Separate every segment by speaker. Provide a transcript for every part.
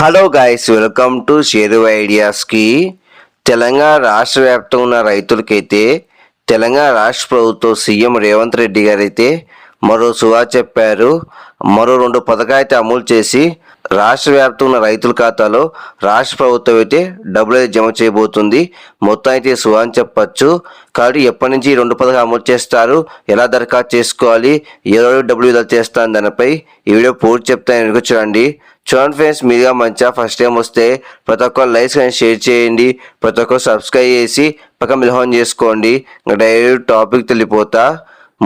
Speaker 1: Hello guys welcome to Sheru ఐడియాస్కి Telangana రాష్ట్ర వ్యాప్తంగా ఉన్న రైతులకైతే తెలంగాణ రాష్ట్ర ప్రభుత్వం సీఎం రేవంత్ రెడ్డి గారు అయితే మరో సువా చెప్పారు. మరో రెండు పథకాలు అయితే అమలు చేసి రాష్ట్ర వ్యాప్తంగా ఉన్న రైతుల ఖాతాలో రాష్ట్ర ప్రభుత్వం అయితే డబ్బులు అయితే జమ చేయబోతుంది. మొత్తం అయితే సువా అని చెప్పచ్చు. కాబట్టి ఎప్పటి నుంచి రెండు పథకాలు అమలు చేస్తారు ఎలా దరఖాస్తు చేసుకోవాలి ఎవరు డబ్బులు విడుదల చేస్తాను దానిపై ఈ వీడియో పూర్తి చెప్తాను. వెనుక చూడండి చూడండి ఫ్రెండ్స్ మీరుగా మంచిగా ఫస్ట్ టైం వస్తే ప్రతి ఒక్కరు లైక్స్ కానీ షేర్ చేయండి. ప్రతి ఒక్కరు సబ్స్క్రైబ్ చేసి పక్క మిలహం చేసుకోండి. ఇంకా డైరెక్ట్ టాపిక్ తెలిపోతా.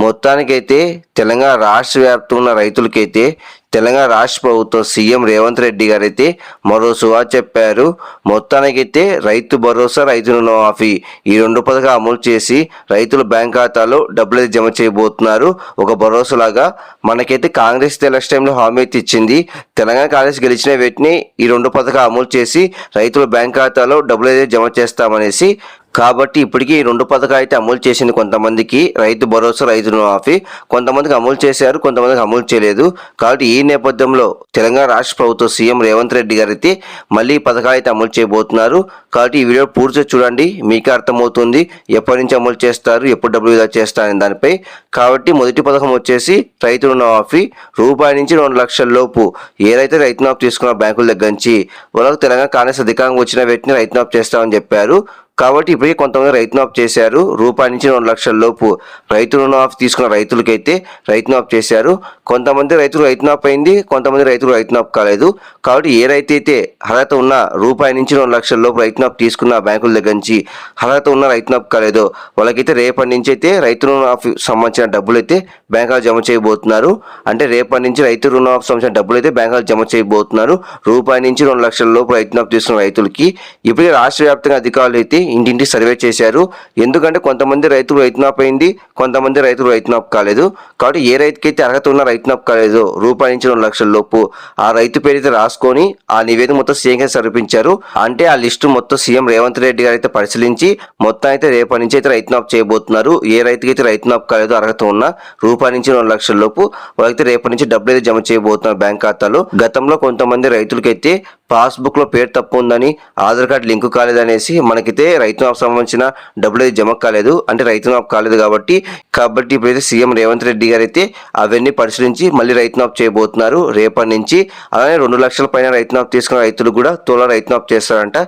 Speaker 1: మొత్తానికైతే తెలంగాణ రాష్ట్ర వ్యాప్తంగా ఉన్న రైతులకైతే తెలంగాణ రాష్ట్ర ప్రభుత్వం సీఎం రేవంత్ రెడ్డి గారు అయితే మరో సువా చెప్పారు. మొత్తానికైతే రైతు భరోసా రైతు రుణమాఫీ ఈ రెండు పథకాలు అమలు చేసి రైతుల బ్యాంక్ ఖాతాలో డబ్బులు జమ చేయబోతున్నారు. ఒక భరోసా లాగా మనకైతే కాంగ్రెస్ ఎలక్షన్ టైంలో హామీ అయితే ఇచ్చింది. తెలంగాణ కాంగ్రెస్ గెలిచిన వెంటనే ఈ రెండు పథకాలు అమలు చేసి రైతుల బ్యాంక్ ఖాతాలో డబ్బులు అయితే జమ చేస్తామనేసి కాబట్టి ఇప్పటికీ ఈ రెండు పథకాలు అయితే అమలు చేసింది కొంతమందికి రైతు భరోసా రైతు రుణమాఫీ కొంతమందికి అమలు చేశారు కొంతమందికి అమలు చేయలేదు. కాబట్టి ఈ నేపథ్యంలో తెలంగాణ రాష్ట్ర ప్రభుత్వం సీఎం రేవంత్ రెడ్డి గారు అయితే మళ్ళీ ఈ పథకాలు అయితే అమలు చేయబోతున్నారు. కాబట్టి ఈ వీడియో పూర్తిగా చూడండి. మీకే అర్థమవుతుంది ఎప్పటి నుంచి అమలు చేస్తారు ఎప్పుడు డబ్బులు విధా చేస్తారని దానిపై. కాబట్టి మొదటి పథకం వచ్చేసి రైతు రుణమాఫీ రూపాయి నుంచి రెండు లక్షల లోపు ఏదైతే రైతు రుణమాఫీ తీసుకున్న బ్యాంకుల దగ్గర నుంచి వాళ్ళకు తెలంగాణ కాంగ్రెస్ అధికారంగా వచ్చిన వ్యక్తిని రైతు రుణమాఫీ చేస్తామని చెప్పారు. కాబట్టి ఇప్పటికే కొంతమంది రైతు నాప్ చేశారు. రూపాయి నుంచి రెండు లక్షల లోపు రైతు రుణమాఫీ తీసుకున్న రైతులకైతే రైతు నాప్ చేశారు. కొంతమంది రైతులు రైతు నాప్ అయింది కొంతమంది రైతులు రైతు నాప్ కాలేదు. కాబట్టి ఏ రైతు అయితే అర్హత ఉన్న రూపాయి నుంచి రెండు లక్షల లోపు రైతు నాప్ తీసుకున్న బ్యాంకుల దగ్గర నుంచి అర్హత ఉన్న రైతు నాప్ కాలేదో వాళ్ళకైతే రేపటి నుంచి అయితే రైతు రుణమాఫీ సంబంధించిన డబ్బులు అయితే బ్యాంకులు జమ చేయబోతున్నారు. అంటే రేపటి నుంచి రైతు రుణమాఫీ సంబంధించిన డబ్బులు అయితే బ్యాంకులో జమ చేయబోతున్నారు. రూపాయి నుంచి రెండు లక్షల లోపు రైతు నాప్ తీసుకున్న రైతులకి ఇప్పటికే రాష్ట్ర వ్యాప్తంగా అధికారులు అయితే ఇంటింటి సర్వే చేశారు. ఎందుకంటే కొంతమంది రైతులు రైతునాప్ అయింది కొంతమంది రైతులు రైతునాప్ కాలేదు. కాబట్టి ఏ రైతుకైతే అర్హత ఉన్న రైతునాప్ కాలేదు రూపాయి నుంచి రెండు లక్షల లోపు ఆ రైతు పేరైతే రాసుకొని ఆ నివేదిక మొత్తం సీఎంకి సమర్పించారు. అంటే ఆ లిస్టు మొత్తం సీఎం రేవంత్ రెడ్డి గారు అయితే పరిశీలించి మొత్తం అయితే రేపటి నుంచి అయితే రైతునాప్ చేయబోతున్నారు. ఏ రైతుకైతే రైతునాప్ కాలేదు అర్హత ఉన్న రూపాయి నుంచి రెండు లక్షల లోపు వాళ్ళకైతే రేపటి నుంచి డబ్బులు అయితే జమ చేయబోతున్నారు బ్యాంక్ ఖాతాలో. గతంలో కొంతమంది రైతులకైతే పాస్బుక్లో పేరు తప్పు ఉందని ఆధార్ కార్డు లింకు కాలేదనేసి మనకైతే రైతు సంబంధించిన డబ్బులు అయితే జమ కాలేదు. అంటే రైతు మాఫ్ కాలేదు కాబట్టి కాబట్టి ఇప్పుడైతే సీఎం రేవంత్ రెడ్డి గారు అయితే అవన్నీ పరిశీలించి మళ్ళీ రైతు మాఫ్ చేయబోతున్నారు. రేపటి నుంచి అలానే రెండు లక్షల పైన రైతు మాఫ్ తీసుకున్న రైతులు కూడా తోలా రైతు మాఫ్ చేస్తారంట.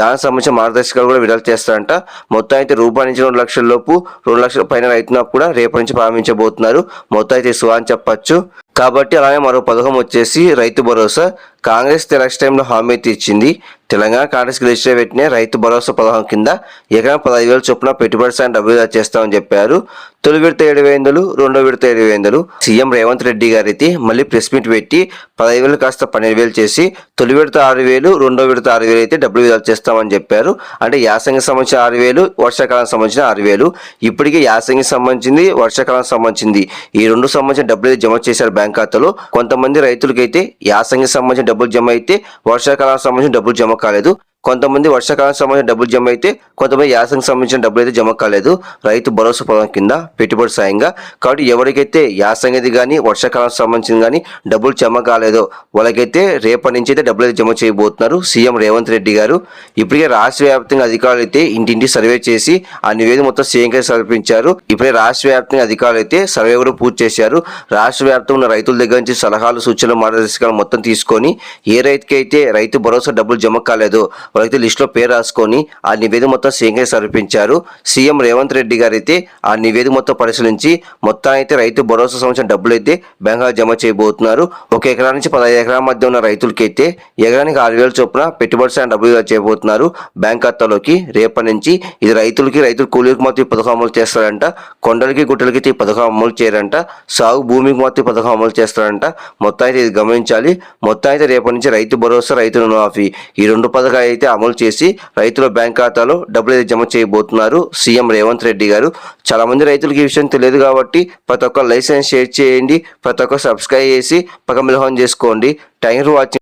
Speaker 1: దానికి సంబంధించిన మార్గదర్శకాలు కూడా విడుదల చేస్తారంట. మొత్తం అయితే రూపాయి నుంచి రెండు లక్షల లోపు రెండు లక్షల పైన రైతు మాఫ్ కూడా రేపటి నుంచి ప్రారంభించబోతున్నారు. మొత్తం అయితే సువా అని చెప్పచ్చు. కాబట్టి అలానే మరో పథకం వచ్చేసి రైతు భరోసా. కాంగ్రెస్ ఎలక్షన్ టైంలో హామీ అయితే ఇచ్చింది. తెలంగాణ కాంగ్రెస్ గెలిచిన వెంటనే రైతు భరోసా పథకం కింద ఎకరం పదహైదు వేల చొప్పున పెట్టుబడి సాయం డబ్బులు చేస్తామని చెప్పారు. తొలి విడత ఏడు వేందలు రెండో విడత ఏడు వేందలు సీఎం రేవంత్ రెడ్డి గారు అయితే మళ్ళీ ప్రెస్ మీట్ పెట్టి పదహైదు వేలు కాస్త పన్నెండు వేలు చేసి తొలి విడత ఆరు వేలు రెండో విడత ఆరు వేలు అయితే డబ్బులు విడుదల చేస్తామని చెప్పారు. అంటే యాసంగి సంబంధించిన ఆరు వేలు వర్షాకాలం సంబంధించిన ఆరు వేలు. ఇప్పటికే యాసంగి సంబంధించింది వర్షాకాలం సంబంధించింది. ఈ రెండు సంబంధించిన డబ్బులు జమ చేశారు బ్యాంక్ ఖాతాలో. కొంతమంది రైతులకైతే యాసంగి సంబంధించిన డబ్బులు జమ అయితే వర్షాకాలం సంబంధించిన డబ్బులు జమ కాలేదు కొంతమంది వర్షాకాలం సంబంధించిన డబ్బులు జమ అయితే కొంతమంది యాసంగి సంబంధించిన డబ్బులు అయితే జమ కాలేదు. రైతు భరోసా పథకం కింద పెట్టుబడి సాయంగా. కాబట్టి ఎవరికైతే యాసంగిది కానీ వర్షాకాలం సంబంధించిన కానీ డబ్బులు జమ కాలేదో వాళ్ళకైతే రేపటి నుంచి అయితే డబ్బులు అయితే జమ చేయబోతున్నారు సీఎం రేవంత్ రెడ్డి గారు. ఇప్పటికే రాష్ట్ర వ్యాప్తంగా అధికారులు అయితే ఇంటింటి సర్వే చేసి ఆ నివేదిక మొత్తం సీఎంకి సమర్పించారు. ఇప్పుడే రాష్ట్ర వ్యాప్తంగా అధికారులు అయితే సర్వే కూడా పూర్తి చేశారు. రాష్ట్ర వ్యాప్తంగా ఉన్న రైతుల దగ్గర నుంచి సలహాలు సూచనలు మార్గదర్శకాలు మొత్తం తీసుకొని ఏ రైతుకైతే రైతు భరోసా డబ్బులు జమ కాలేదో వాళ్ళైతే లిస్టులో పేరు రాసుకొని ఆ నివేదిక మొత్తం సీఎంకి సమర్పించారు. సీఎం రేవంత్ రెడ్డి గారు అయితే ఆ నివేదిక మొత్తం పరిశీలించి మొత్తం అయితే రైతు భరోసా సంబంధించిన డబ్బులు అయితే బ్యాంకులో జమ చేయబోతున్నారు. ఒక ఎకరా నుంచి పదహైదు ఎకరాల మధ్య ఉన్న రైతులకి అయితే ఎకరానికి ఆరు వేల చొప్పున పెట్టుబడి సాయం డబ్బులు చేయబోతున్నారు. బ్యాంక్ ఖాతాలోకి రేపటి నుంచి ఇది రైతులకి రైతులు కూలీలకు మాత్రం ఈ పథకం అమలు చేస్తారంట. కొండలకి గుట్టలకి ఈ పథకం అమలు చేయరంట. సాగు భూమికి మాత్రం ఈ పథకం అమలు చేస్తారంట. మొత్తం అయితే ఇది గమనించాలి. మొత్తం అయితే రేపటి నుంచి రైతు భరోసా రైతు రుణమాఫీ ఈ రెండు పథకాలు అయితే అమలు చేసి రైతుల బ్యాంక్ ఖాతాలో డబ్బులు అయితే జమ చేయబోతున్నారు సీఎం రేవంత్ రెడ్డి గారు. చాలా మంది రైతులకి ఈ విషయం తెలియదు కాబట్టి ప్రతి ఒక్క లైసెన్స్ షేర్ చేయండి ప్రతి ఒక్క సబ్స్క్రైబ్ చేసి పక్క మిలహం చేసుకోండి. Thank for watching.